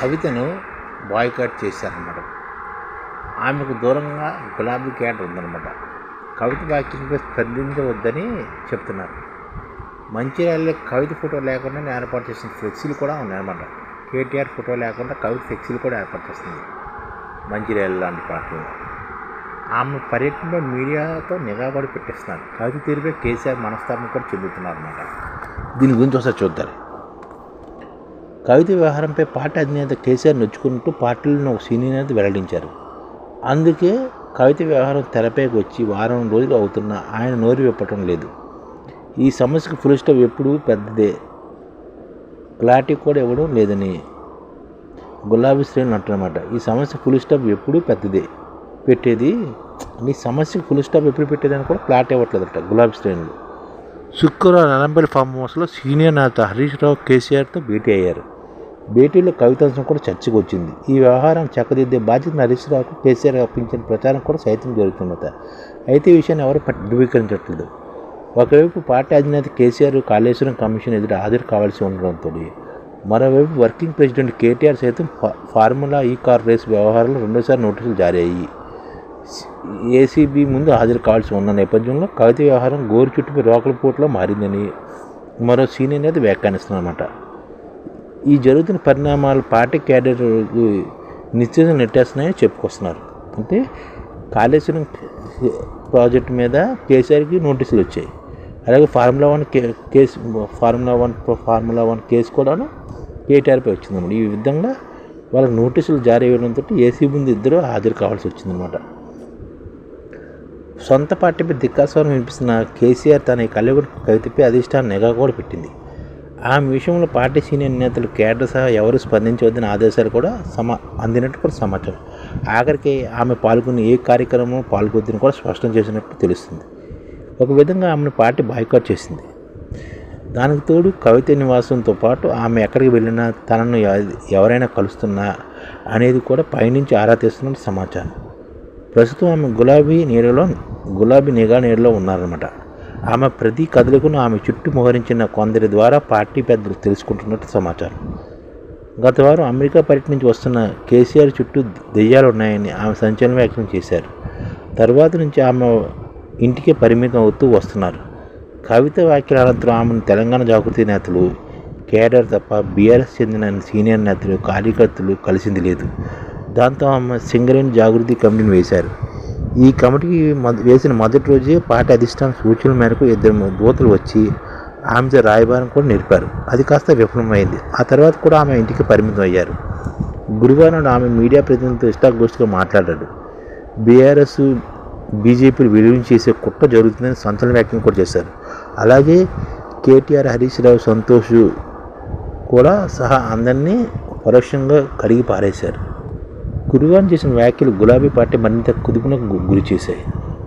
కవితను బాయ్కాట్ చేశారన్నమాట. ఆమెకు దూరంగా గులాబీ క్యాట్ ఉందన్నమాట. కవిత వాక్యంపై స్పందించవద్దని చెప్తున్నారు. మంచిర్యాలలో కవిత ఫోటో లేకుండా ఏర్పాటు చేసిన ఫ్లెక్సీలు కూడా ఉన్నాయన్నమాట. కేటీఆర్ ఫోటో లేకుండా కవిత ఫ్లెక్సీలు కూడా ఏర్పాటు చేస్తుంది మంచిర్యాల లాంటి పాటలు ఆమె పర్యటనలో మీడియాతో నిఘాబడి కూడా పెట్టిస్తున్నారు. కవిత తీరుపై కేసీఆర్ మనస్తాపం కూడా చెందుతున్నారు అన్నమాట దీని గురించి ఒకసారి చూద్దాం. కవిత వ్యవహారంపై పార్టీ అధినేత కేసీఆర్ నొచ్చుకుంటూ పార్టీలను ఒక సీనియర్ నేత వెల్లడించారు. అందుకే కవిత వ్యవహారం తెరపైకి వచ్చి వారం రోజులు అవుతున్న ఆయన నోరు విప్పటం లేదు. ఈ సమస్యకు ఫుల్ స్టాప్ ఎప్పుడూ పెద్దదే. క్లారిటీ కూడా ఇవ్వడం లేదని గులాబీ శ్రేణులు అంటున్నమాట. ఈ సమస్య ఫుల్ స్టాప్ ఎప్పుడూ పెద్దదే. పెట్టేది నీ సమస్యకు ఫుల్ స్టాప్ ఎప్పుడు పెట్టేదని కూడా క్లారిటీ ఇవ్వట్లేదట గులాబీ శ్రేణులు. శుక్రవారం అనంపల్లి ఫామ్ హౌస్లో సీనియర్ నేత హరీష్ రావు కేసీఆర్తో భేటీ అయ్యారు. భేటీలో కవితాంశం కూడా చర్చకు వచ్చింది. ఈ వ్యవహారం చక్కదిద్దే బాధ్యత హరీష్ రావుకు కేసీఆర్ అప్పించిన ప్రచారం కూడా సైతం జరుగుతుందట అయితే ఈ విషయాన్ని ఎవరు ధృవీకరించట్లేదు. ఒకవైపు పార్టీ అధినేత కేసీఆర్ కాళేశ్వరం కమిషన్ ఎదుట హాజరు కావాల్సి ఉండడంతో మరోవైపు వర్కింగ్ ప్రెసిడెంట్ కేటీఆర్ సైతం ఫార్ములా ఈ కార్ రేస్ వ్యవహారంలో రెండోసారి నోటీసులు జారీ అయ్యి ఏసీబీ ముందు హాజరు కావాల్సి ఉన్న నేపథ్యంలో కవిత వ్యవహారం గోరు చుట్టుపై రోకల పోటులో మారిందని మరో సీనియర్ నేత వ్యాఖ్యానిస్తున్నారన్నమాట. ఈ జరుగుతున్న పరిణామాలు పార్టీ క్యాడర్ నిశ్చిత నెట్టేస్తున్నాయని చెప్పుకొస్తున్నారు. అంటే కాళేశ్వరం ప్రాజెక్ట్ మీద కేసీఆర్కి నోటీసులు వచ్చాయి. అలాగే ఫార్ములా వన్ కే case formula one formula one case కూడాను కేటీఆర్పై వచ్చిందన్నమాట. ఈ విధంగా వాళ్ళకి నోటీసులు జారీ అయ్యడంతో ఏసీ ముందు ఇద్దరు హాజరు కావాల్సి వచ్చిందనమాట సొంత పార్టీపై దిక్కాస్వరం వినిపిస్తున్న కేసీఆర్ తన ఈ కళ్ళగుడి కవితపై అధిష్టానం నిఘా కూడా పెట్టింది. ఆమె విషయంలో పార్టీ సీనియర్ నేతలు కేడర్ సహా ఎవరు స్పందించవద్దని ఆదేశాలు కూడా సమా అందినట్టు కూడా సమాచారం. ఆఖరికి ఆమె పాల్గొన్న ఏ కార్యక్రమం పాల్గొద్దని కూడా స్పష్టం చేసినట్టు తెలుస్తుంది. ఒక విధంగా ఆమెను పార్టీ బాయ్కాట్ చేసింది. దానికి తోడు కవిత నివాసంతో పాటు ఆమె ఎక్కడికి వెళ్ళినా తనను ఎవరైనా కలుస్తున్నా అనేది కూడా పైనుంచి ఆరా తీస్తున్నట్టు సమాచారం. ప్రస్తుతం ఆమె గులాబీ నీడలో గులాబీ నిఘా నీడలో ఉన్నారన్నమాట. ఆమె ప్రతి కదలికను ఆమె చుట్టూ మోహరించిన కొందరి ద్వారా పార్టీ పెద్దలు తెలుసుకుంటున్నట్టు సమాచారం. గత వారం అమెరికా పర్యటన నుంచి వస్తున్న కేసీఆర్ చుట్టూ దెయ్యాలు ఉన్నాయని ఆమె సంచలన వ్యాఖ్యలు చేశారు. తర్వాత నుంచి ఆమె ఇంటికే పరిమితం అవుతూ వస్తున్నారు. కవిత వ్యాఖ్యల అనంతరం ఆమెను తెలంగాణ జాగృతి నేతలు కేడర్ తప్ప బీఆర్ఎస్ చెందిన సీనియర్ నేతలు కార్యకర్తలు కలిసింది లేదు. దాంతో ఆమె సింగరేణి జాగృతి కమిటీని వేశారు. ఈ కమిటీకి వేసిన మొదటి రోజే పార్టీ అధిష్టానం సూచనల మేరకు ఇద్దరు దూతలు వచ్చి ఆమెతో రాయబారం కూడా నేర్పారు అది కాస్త విఫలమైంది. ఆ తర్వాత కూడా ఆమె ఇంటికి పరిమితం అయ్యారు. గురువారం ఆమె మీడియా ప్రతినిధులతో ఇష్టాగోష్ఠిగా మాట్లాడాడు. బీఆర్ఎస్ బీజేపీలు విలీనం చేసే కుట్ర జరుగుతుందని సంచలన వ్యాఖ్యలు కూడా చేశారు. అలాగే కేటీఆర్ హరీష్ రావు సంతోష్ కూడా సహా అందరినీ పరోక్షంగా కడిగి పారేశారు. గురువారం చేసిన వ్యాఖ్యలు గులాబీ పార్టీ మరింత కుదుపునకు గురి చేశాయి.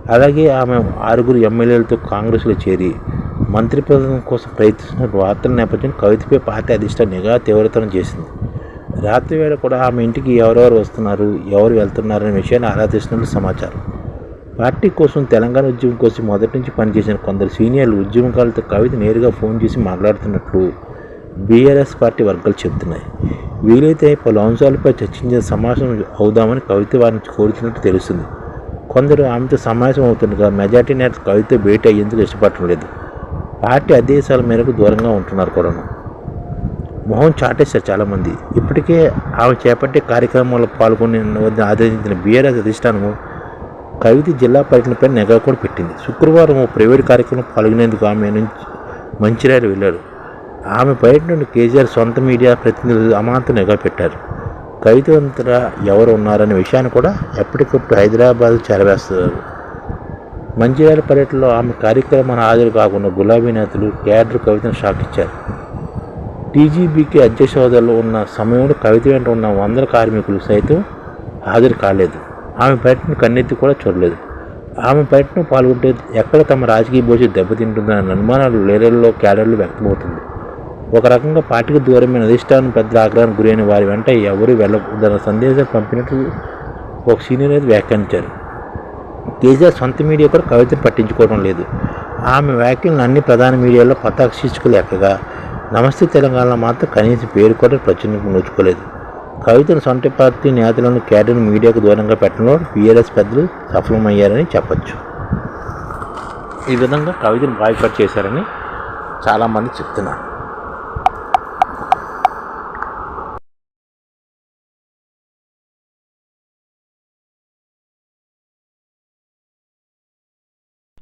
అలాగే ఆమె ఆరుగురు ఎమ్మెల్యేలతో కాంగ్రెస్లో చేరి మంత్రి పదం కోసం ప్రయత్నిస్తున్న వార్తల నేపథ్యం కవితపై పార్టీ అధిష్టానం నిఘా తీవ్రతరం చేసింది. రాత్రి వేళ కూడా ఆమె ఇంటికి ఎవరెవరు వస్తున్నారు ఎవరు వెళ్తున్నారు అనే విషయాన్ని ఆరాధిస్తున్నట్లు సమాచారం. పార్టీ కోసం తెలంగాణ ఉద్యమం కోసం మొదటి నుంచి పనిచేసిన కొందరు సీనియర్లు ఉద్యమకాలతో కవిత నేరుగా ఫోన్ చేసి మాట్లాడుతున్నట్లు బీఆర్ఎస్ పార్టీ వర్గాలు చెబుతున్నాయి. వీలైతే పలు అంశాలపై చర్చించిన సమావేశం అవుదామని కవిత వారిని కోరుతున్నట్టు తెలుస్తుంది. కొందరు ఆమెతో సమావేశం అవుతుండగా మెజార్టీ నేత కవిత భేటీ అయ్యేందుకు ఇష్టపడటం లేదు. పార్టీ ఆదేశాల మేరకు దూరంగా ఉంటున్నారు కరోనా మొహం చాటేశారు చాలామంది. ఇప్పటికే ఆమె చేపట్టే కార్యక్రమాల్లో పాల్గొని వద్ద ఆదేశించిన బీఆర్ఎస్ అధిష్టానము కవిత జిల్లా పర్యటనపై నిఘా కూడా పెట్టింది. శుక్రవారం ఓ ప్రైవేట్ కార్యక్రమం పాల్గొనేందుకు ఆమె నుంచి మంచిర్యాల వెళ్ళారు. ఆమె బయట నుండి కేసీఆర్ సొంత మీడియా ప్రతినిధులు అమాంతం నిఘా పెట్టారు. కవిత ఎవరు ఉన్నారనే విషయాన్ని కూడా ఎప్పటికప్పుడు హైదరాబాద్ చేరవేస్తారు మంచిర్యాల పర్యటనలో ఆమె కార్యక్రమాన్ని హాజరు కాకుండా గులాబీ నేతలు కేడర్ కవితను షాక్ ఇచ్చారు. టీజీబీకి అధ్యక్ష హోదాలో ఉన్న సమయంలో కవిత వెంట ఉన్న వందల కార్మికులు సైతం హాజరు కాలేదు. ఆమె బయటను కన్నెత్తి కూడా చూడలేదు. ఆమె బయటను పాల్గొంటే ఎక్కడ తమ రాజకీయ భోజనం దెబ్బతింటుందన్న అనుమానాలు లేరల్లో క్యాడర్లు వ్యక్తమవుతుంది. ఒక రకంగా పార్టీకి దూరమైన అధిష్టానం పెద్ద ఆగ్రహానికి గురైన వారి వెంట ఎవరు వెళ్ళకూడదన్న సందేశం పంపినట్లు ఒక సీనియర్ అయితే వ్యాఖ్యానించారు. తేజ సొంత మీడియా కూడా కవితను పట్టించుకోవడం లేదు. ఆమె వ్యాఖ్యలను అన్ని ప్రధాన మీడియాలో పతాక శీర్షికలు ఎక్కగా నమస్తే తెలంగాణలో మాత్రం కనీసం పేరు కూడా ప్రచురణకు నోచుకోలేదు. కవితను సొంత పార్టీ నేతలను క్యాడర్ను మీడియాకు దూరంగా పెట్టడంలో పిఆర్ఎస్ పెద్దలు సఫలమయ్యారని చెప్పచ్చు. ఈ విధంగా కవితను బాయ్కట్ చేశారని చాలామంది చెప్తున్నారు.